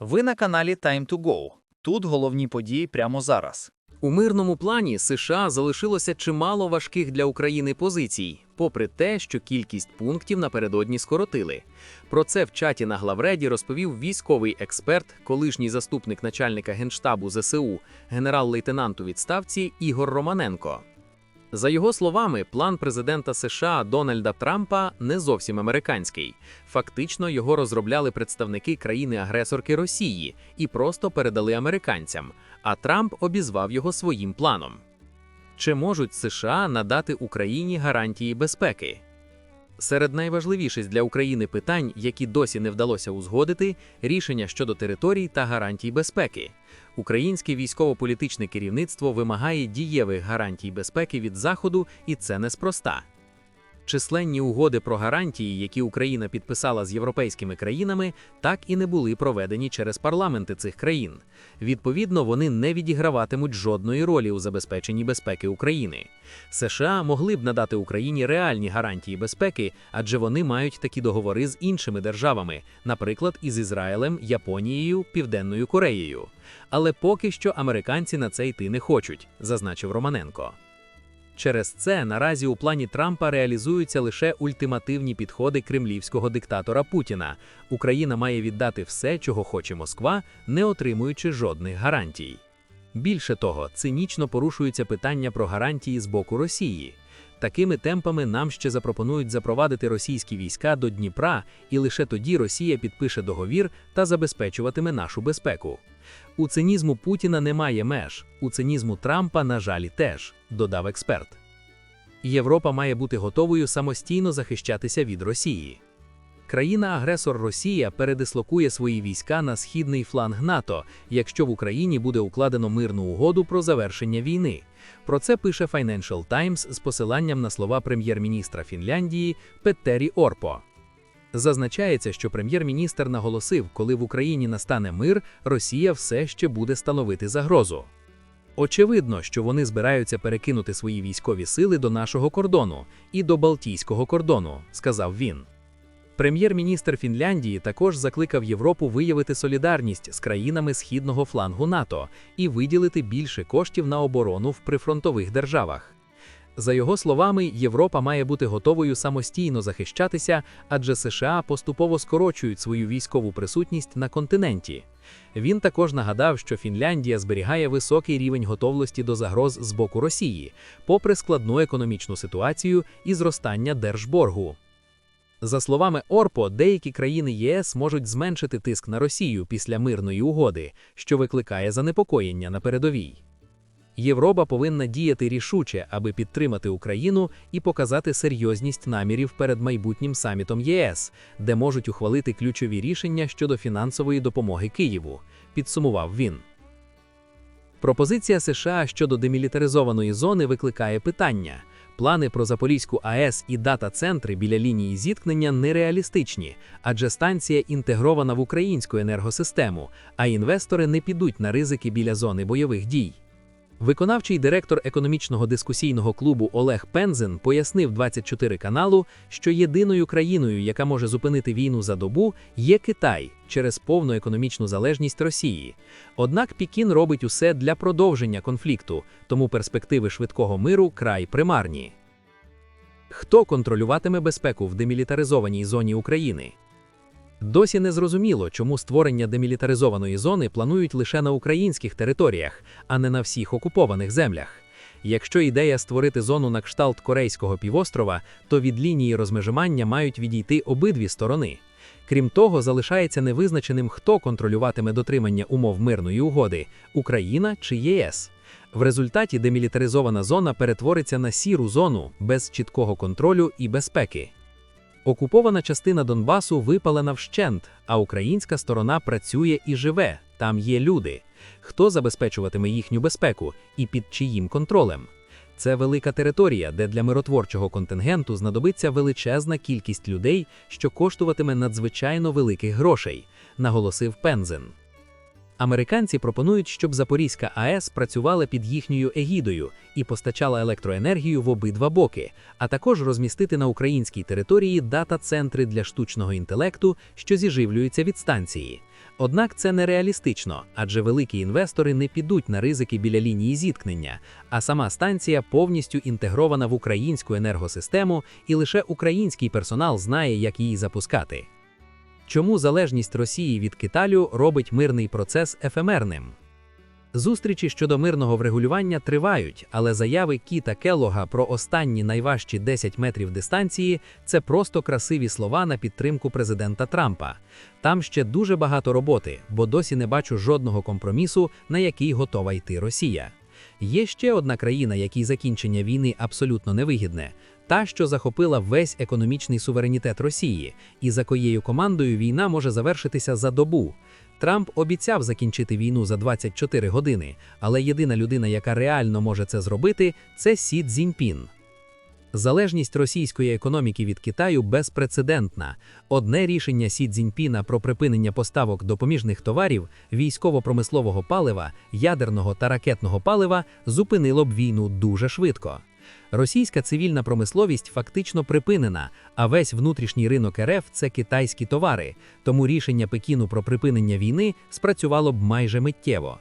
Ви на каналі Time to Go. Тут головні події прямо зараз. У мирному плані США залишилося чимало важких для України позицій, попри те, що кількість пунктів напередодні скоротили. Про це в чаті на главреді розповів військовий експерт, колишній заступник начальника генштабу ЗСУ, генерал-лейтенант у відставці Ігор Романенко. За його словами, план президента США Дональда Трампа не зовсім американський. Фактично його розробляли представники країни-агресорки Росії і просто передали американцям, а Трамп обізвав його своїм планом. Чи можуть США надати Україні гарантії безпеки? Серед найважливіших для України питань, які досі не вдалося узгодити, рішення щодо територій та гарантій безпеки. Українське військово-політичне керівництво вимагає дієвих гарантій безпеки від Заходу, і це неспроста. Численні угоди про гарантії, які Україна підписала з європейськими країнами, так і не були проведені через парламенти цих країн. Відповідно, вони не відіграватимуть жодної ролі у забезпеченні безпеки України. США могли б надати Україні реальні гарантії безпеки, адже вони мають такі договори з іншими державами, наприклад, із Ізраїлем, Японією, Південною Кореєю. Але поки що американці на це йти не хочуть, зазначив Романенко. Через це наразі у плані Трампа реалізуються лише ультимативні підходи кремлівського диктатора Путіна. Україна має віддати все, чого хоче Москва, не отримуючи жодних гарантій. Більше того, цинічно порушуються питання про гарантії з боку Росії. Такими темпами нам ще запропонують запровадити російські війська до Дніпра, і лише тоді Росія підпише договір та забезпечуватиме нашу безпеку. У цинізму Путіна немає меж, у цинізму Трампа, на жаль, теж, додав експерт. Європа має бути готовою самостійно захищатися від Росії. Країна-агресор Росія передислокує свої війська на східний фланг НАТО, якщо в Україні буде укладено мирну угоду про завершення війни. Про це пише Financial Times з посиланням на слова прем'єр-міністра Фінляндії Петтері Орпо. Зазначається, що прем'єр-міністр наголосив, коли в Україні настане мир, Росія все ще буде становити загрозу. Очевидно, що вони збираються перекинути свої військові сили до нашого кордону і до Балтійського кордону, сказав він. Прем'єр-міністр Фінляндії також закликав Європу виявити солідарність з країнами східного флангу НАТО і виділити більше коштів на оборону в прифронтових державах. За його словами, Європа має бути готовою самостійно захищатися, адже США поступово скорочують свою військову присутність на континенті. Він також нагадав, що Фінляндія зберігає високий рівень готовності до загроз з боку Росії, попри складну економічну ситуацію і зростання держборгу. За словами Орпо, деякі країни ЄС можуть зменшити тиск на Росію після мирної угоди, що викликає занепокоєння на передовій. Європа повинна діяти рішуче, аби підтримати Україну і показати серйозність намірів перед майбутнім самітом ЄС, де можуть ухвалити ключові рішення щодо фінансової допомоги Києву, підсумував він. Пропозиція США щодо демілітаризованої зони викликає питання. Плани про Запорізьку АЕС і дата-центри біля лінії зіткнення нереалістичні, адже станція інтегрована в українську енергосистему, а інвестори не підуть на ризики біля зони бойових дій. Виконавчий директор економічного дискусійного клубу Олег Пензен пояснив 24 каналу, що єдиною країною, яка може зупинити війну за добу, є Китай через повну економічну залежність Росії. Однак Пікін робить усе для продовження конфлікту, тому перспективи швидкого миру край примарні. Хто контролюватиме безпеку в демілітаризованій зоні України? Досі не зрозуміло, чому створення демілітаризованої зони планують лише на українських територіях, а не на всіх окупованих землях. Якщо ідея створити зону на кшталт Корейського півострова, то від лінії розмежування мають відійти обидві сторони. Крім того, залишається невизначеним, хто контролюватиме дотримання умов мирної угоди Україна чи єС. В результаті демілітаризована зона перетвориться на сіру зону без чіткого контролю і безпеки. Окупована частина Донбасу випалена вщент, а українська сторона працює і живе. Там є люди. Хто забезпечуватиме їхню безпеку і під чиїм контролем? Це велика територія, де для миротворчого контингенту знадобиться величезна кількість людей, що коштуватиме надзвичайно великих грошей, наголосив Пензен. Американці пропонують, щоб Запорізька АЕС працювала під їхньою егідою і постачала електроенергію в обидва боки, а також розмістити на українській території дата-центри для штучного інтелекту, що зіживлюються від станції. Однак це нереалістично, адже великі інвестори не підуть на ризики біля лінії зіткнення, а сама станція повністю інтегрована в українську енергосистему, і лише український персонал знає, як її запускати. Чому залежність Росії від Китаю робить мирний процес ефемерним? Зустрічі щодо мирного врегулювання тривають, але заяви Кіта Келлога про останні найважчі 10 метрів дистанції це просто красиві слова на підтримку президента Трампа. Там ще дуже багато роботи, бо досі не бачу жодного компромісу, на який готова йти Росія. Є ще одна країна, якій закінчення війни абсолютно невигідне. Та, що захопила весь економічний суверенітет Росії, і за коєю командою війна може завершитися за добу. Трамп обіцяв закінчити війну за 24 години, але єдина людина, яка реально може це зробити, це Сі Цзіньпін. Залежність російської економіки від Китаю безпрецедентна. Одне рішення Сі Цзіньпіна про припинення поставок допоміжних товарів, військово-промислового палива, ядерного та ракетного палива зупинило б війну дуже швидко. Російська цивільна промисловість фактично припинена, а весь внутрішній ринок РФ це китайські товари, тому рішення Пекіну про припинення війни спрацювало б майже миттєво.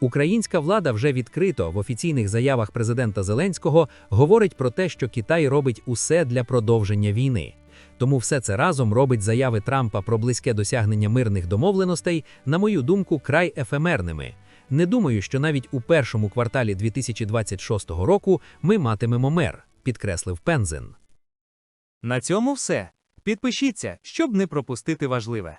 Українська влада вже відкрито в офіційних заявах президента Зеленського говорить про те, що Китай робить усе для продовження війни. Тому все це разом робить заяви Трампа про близьке досягнення мирних домовленостей, на мою думку, край ефемерними. Не думаю, що навіть у першому кварталі 2026 року ми матимемо мер, підкреслив Пензен. На цьому все. Підпишіться, щоб не пропустити важливе.